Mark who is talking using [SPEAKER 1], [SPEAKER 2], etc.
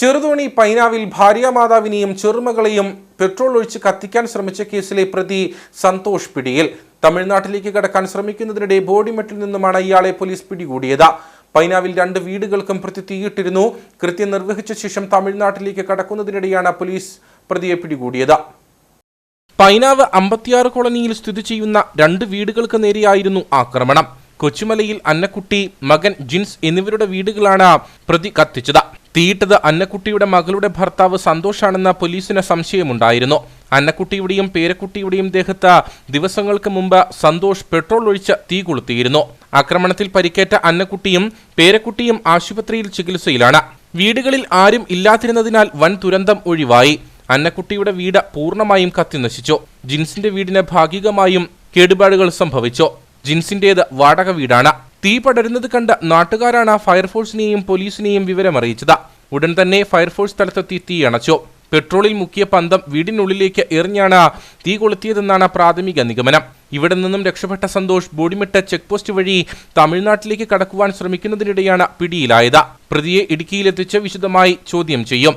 [SPEAKER 1] Cheruthoni പൈനാവിൽ ഭാര്യാമാതാവിനെയും ചെറുമകളെയും petrol ഒഴിച്ച് കത്തിക്കാൻ ശ്രമിച്ച കേസിലെ പ്രതി സന്തോഷ് പിടിയിൽ. തമിഴ്നാട്ടിലേക്ക് കടക്കാൻ ശ്രമിക്കുന്നതിനിടെ ബോഡിമെട്ടിൽ നിന്നുമാണ് ഇയാളെ പോലീസ് പിടികൂടിയത്. പൈനാവിൽ രണ്ട് വീടുകൾക്കും പ്രതി തീയിട്ടിരുന്നു. കൃത്യം നിർവഹിച്ച ശേഷം തമിഴ്നാട്ടിലേക്ക് കടക്കുന്നതിനിടെയാണ് പോലീസ് പ്രതിയെ പിടികൂടിയത്. പൈനാവ് അമ്പത്തിയാറ് കോളനിയിൽ സ്ഥിതി ചെയ്യുന്ന രണ്ട് വീടുകൾക്ക് നേരെയായിരുന്നു ആക്രമണം. കൊച്ചുമലയിൽ അന്നക്കുട്ടി മകൻ ജിൻസ് എന്നിവരുടെ വീടുകളാണ് പ്രതി കത്തിച്ചത്. തീയിട്ടത് അന്നക്കുട്ടിയുടെ മകളുടെ ഭർത്താവ് സന്തോഷാണെന്ന പോലീസിന് സംശയമുണ്ടായിരുന്നു. അന്നക്കുട്ടിയുടെയും പേരക്കുട്ടിയുടെയും ദേഹത്ത് ദിവസങ്ങൾക്ക് മുമ്പ് സന്തോഷ് പെട്രോൾ ഒഴിച്ച് തീ കൊളുത്തിയിരുന്നു. ആക്രമണത്തിൽ പരിക്കേറ്റ അന്നക്കുട്ടിയും പേരക്കുട്ടിയും ആശുപത്രിയിൽ ചികിത്സയിലാണ്. വീടുകളിൽ ആരും ഇല്ലാതിരുന്നതിനാൽ വൻ ദുരന്തം ഒഴിവായി. അന്നക്കുട്ടിയുടെ വീട് പൂർണമായും കത്തിനശിച്ചു. ജിൻസിന്റെ വീടിന് ഭാഗികമായും കേടുപാടുകൾ സംഭവിച്ചു. ജിൻസിന്റേത് വാടക വീടാണ്. തീ പടരുന്നത് കണ്ട നാട്ടുകാരാണ് ഫയർഫോഴ്സിനെയും പോലീസിനെയും വിവരം അറിയിച്ചത്. ഉടൻ തന്നെ ഫയർഫോഴ്സ് സ്ഥലത്തെത്തി തീ അണച്ചു. പെട്രോളിൽ മുക്കിയ പന്തം വീടിനുള്ളിലേക്ക് എറിഞ്ഞാണ് തീ കൊളുത്തിയതെന്നാണ് പ്രാഥമിക നിഗമനം. ഇവിടെ നിന്നും രക്ഷപ്പെട്ട സന്തോഷ് ബോഡിമിട്ട ചെക്ക് പോസ്റ്റ് വഴി തമിഴ്നാട്ടിലേക്ക് കടക്കുവാൻ ശ്രമിക്കുന്നതിനിടെയാണ് പിടിയിലായത്. പ്രതിയെ ഇടുക്കിയിലെത്തിച്ച് വിശദമായി ചോദ്യം ചെയ്യും.